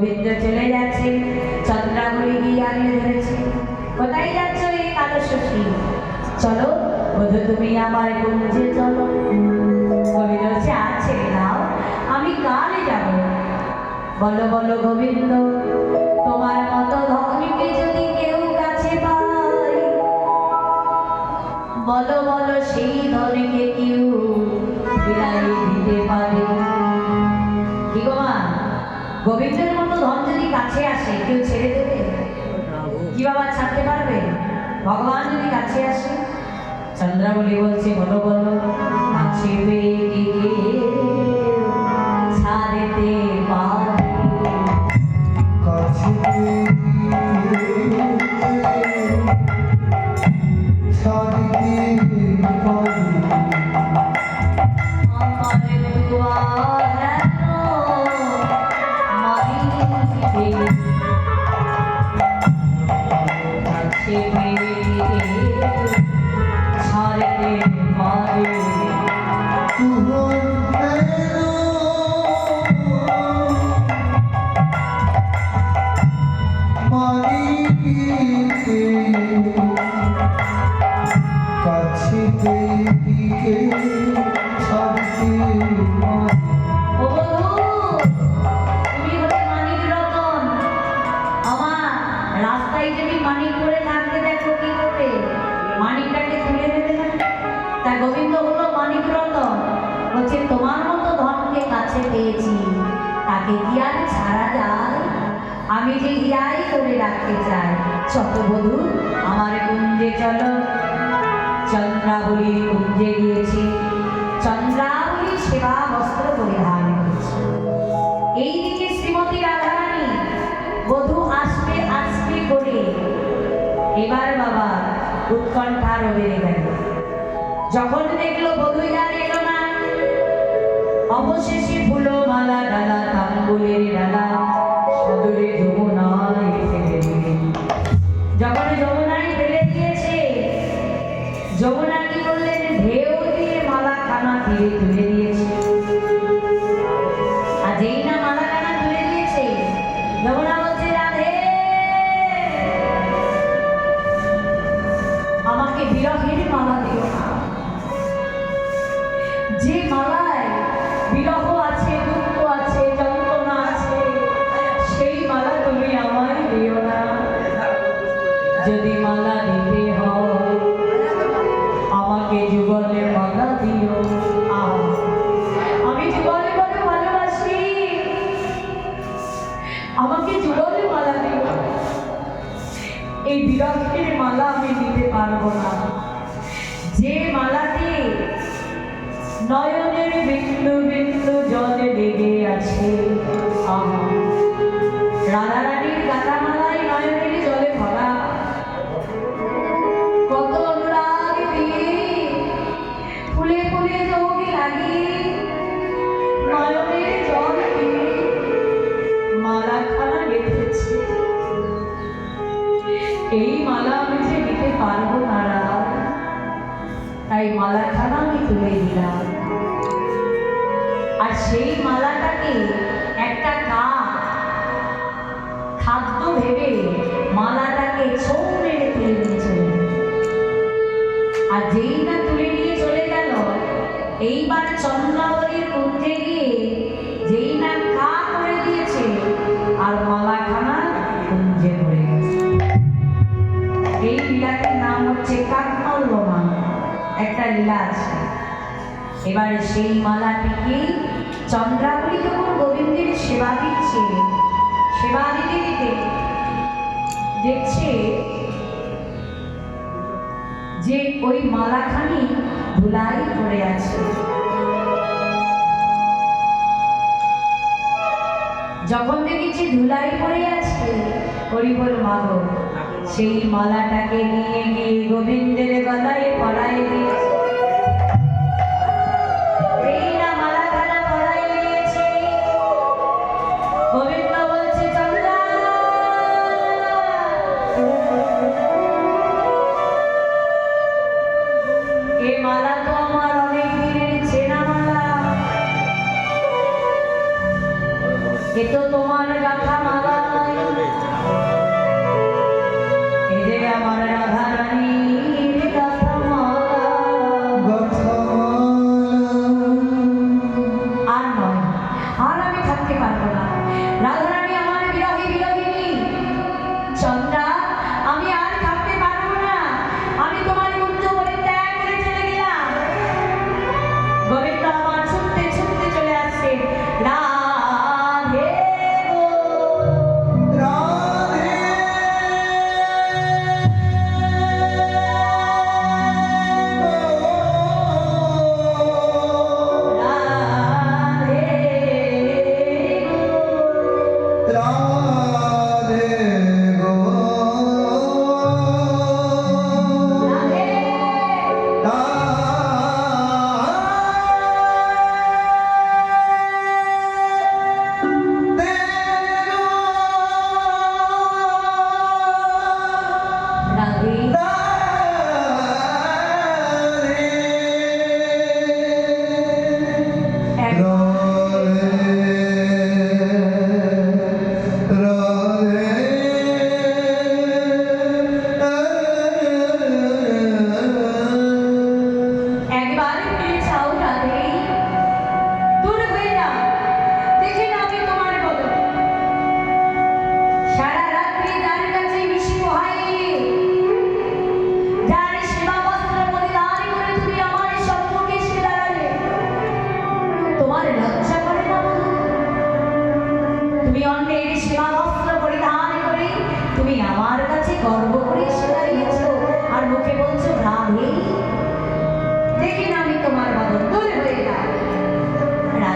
গোবিন্দ চলে যাচ্ছে, চন্দ্রাবলী গিয়ে আগলে ধরেছে। কোথায় যাচ্ছ এই কালো শশী চলো, বধু তুমি আমার কুঞ্জে চলো। গোবিন্দ বলছে, আর ছেড়ে আমি কালে যাব। বলো বলো গোবিন্দ, তোমার মতো ধনীকে যদি কেউ কাছে পায়, বলো বলো সেই ধনীকে কেউ ফিরাই দিতে পারে। কি গো মা? গোবিন্দের মতো ধন যদি কাছে আসে, কেউ ছেড়ে দেবে? কি বাবা ছাড়তে পারবে? ভগবান যদি কাছে আসে? চন্দ্রাবলী বলছে, বলো বলো, কাছে পেয়ে কাছে দিকে। আমার রাস্তায় যদি মানিক পড়ে থাকতে দেখো কি করবে? মানিকটাকে তুলে দেবে তা গোবিন্দ হলো মানিক রতন, বলছে, তোমার মতো ধনকে কাছে পেয়েছি। তাকে কি আর ছাড়া যায়? আমি যে হিয়াই করে রাখতে চাই। চক্রবধূ চন্দ্রাবলী কুঞ্জে গিয়েছে। চন্দ্রাবলী সেবা বস্ত্র পরিধান করেছে। এইদিকে শ্রীমতী রাধারানী, বধূ আসবে আসবে করে এবার বাবা উৎকণ্ঠা বেড়ে গেল। যখন দেখল বধূ আর এলো না অবশেষে ফুলো মালা ডালা, তাম্বুলের ডালা, সদরে যমুনায় যদি মালা সেই মালাটাকে একটা কাক খাদ্য ভেবে মালাটাকে ছৌ মেরে তুলে চলে আর যেই না তুলে নিয়ে চলে গেল, এইবার চন্দ্রাবলীর কুঞ্জে গিয়ে যেই না কা করে দিয়েছে, আর মালাখানা কুঞ্জে পড়ে গেছে। এই লীলাটির নাম হচ্ছে কাকমল্লমা একটা লীলা আছে। এবার সেই মালাটিকে গোবিন্দের সেবা দিচ্ছে সেবা দিতে দিতে দেখছে যে ওই মালাখানি ধুলাই পড়ে আছে। যখন দেখেছি ধুলাই পড়ে আছে হরিবল মাগো সেই মালাটাকে নিয়ে গিয়ে গোবিন্দের গলায় পরাই দিয়েছে।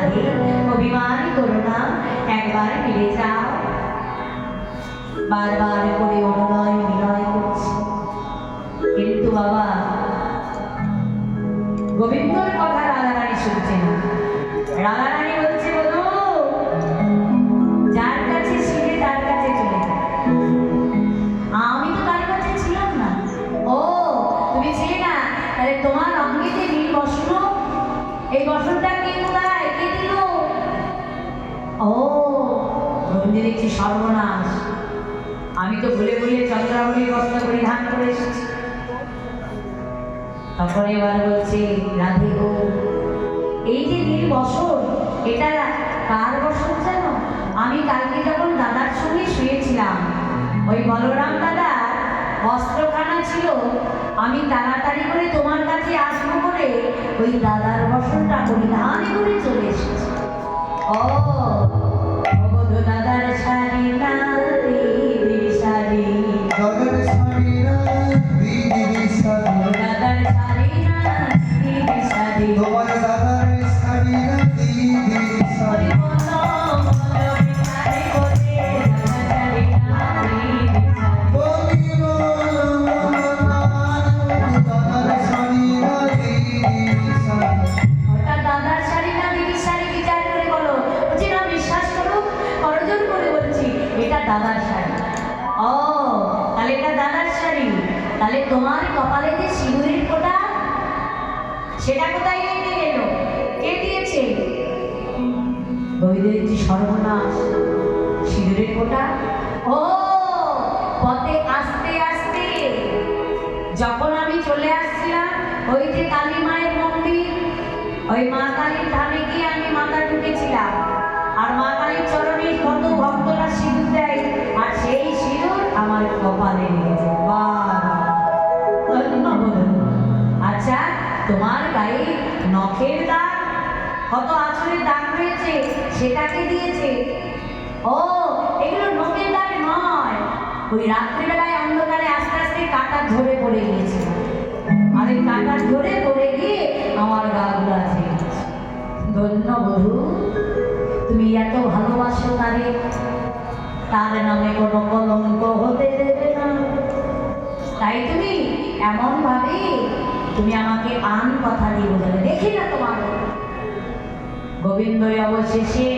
রাধে অভিমান করো না একবার ফিরে যাও বারবার করে অনুনয় বিনয় করছে কিন্তু বাবা গোবিন্দর কথা রাধারানী শুনছে না রাধারানী বলছে বলো যার কাছে ছিলে তার কাছে চলে আমি তো তার কাছে ছিলাম না ও তুমি ছিলে না তাহলে তোমার অঙ্গে যে নীল বসন এই বসনটা ও বন্দি দেখছি সর্বনাশ। আমি তো ভুলে ভুলে চন্দ্রাবলী বস্ত্র পরিধান করে এসেছি। তখন এবার বলছে, রাধে গো, এই যে নীল বসন, এটা কার বসন জানো আমি কালকে যখন দাদার সঙ্গে শুয়েছিলাম, ওই বলরাম দাদা বস্ত্রখানা ছিল, আমি তাড়াতাড়ি করে তোমার কাছে আসব করে ওই দাদার বসনটা পরিধান করে চলে এসেছি। ও অবধ দাদার শাড়ি না বৈদেহী সর্বনাশ, সিঁদুরের ফোঁটা ও, পথে আসতে আসতে যখন আমি চলে আসছিলাম, ওই যে কালী মায়ের মন্দির, ওই মা কালীর ধামে গিয়ে আমি মাথা ঢুকেছিলাম। আর মা কালীর চরণে কত ভক্তরা সিঁদুর দেয়, আর সেই সিঁদুর আমার কপালে ধন্য আচ্ছা তোমার গায়ে নখের দাগ কত আঁচড়ের দাগ রয়েছে, সেটাকে দিয়েছে। ও, এগুলো নখের দাগ নয়। ওই রাত্রিবেলায় অন্ধকারে আস্তে আস্তে কাটা ঝরে পড়ে গিয়েছিল আর কাটা ঝরে পড়ে গিয়ে আমার গা গুলা ধন্য বধূ, তুমি এত ভালোবাসো তারে তার নামে কোনো কলঙ্ক হতে দেবে না। তাই তুমি এমন ভাবে তুমি আমাকে আন কথা দিয়ে বোঝালে দেখি না তোমার গোবিন্দই অবশেষে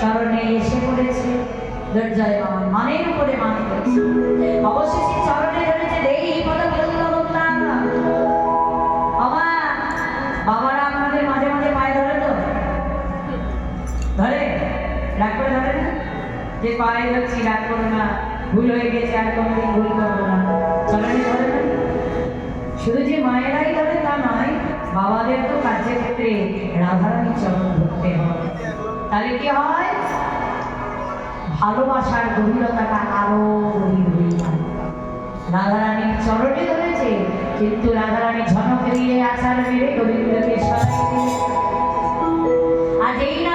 চরণে এসে পড়েছে। দরজায় আমার মানের উপরে মান করেছে। অবশেষে চরণে ধরেছে, দেই পদ আমার। বাবারা আমাদের মাঝে মাঝে পায়ে ধরে তো। ধরে? রাগ করে ধরে না? যে পায়ে ধরছি, রাগ করো না। ভুল হয়ে গেছে, আর কোনোদিন ভুল করব না। চরণে ধরে শুধু যে মায়েরাই ধরে তা নয় বাবাদের তো কাজের ক্ষেত্রে রাধারানীর চরণ ধরতে হয়। তাহলে কি হয়? ভালোবাসার গভীরতাটা আরও গভীর হয়ে যায়। রাধারানীর চরণে ধরেছে, কিন্তু রাধারানী ঝনক দিয়ে আচার মেরে গোবিন্দকে সরাই আজ এই না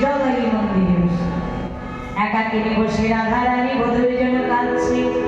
জগরী মন্দিরে। একা একাকিনী বসে রাধারানী বধুর জন্য কাঁদছে।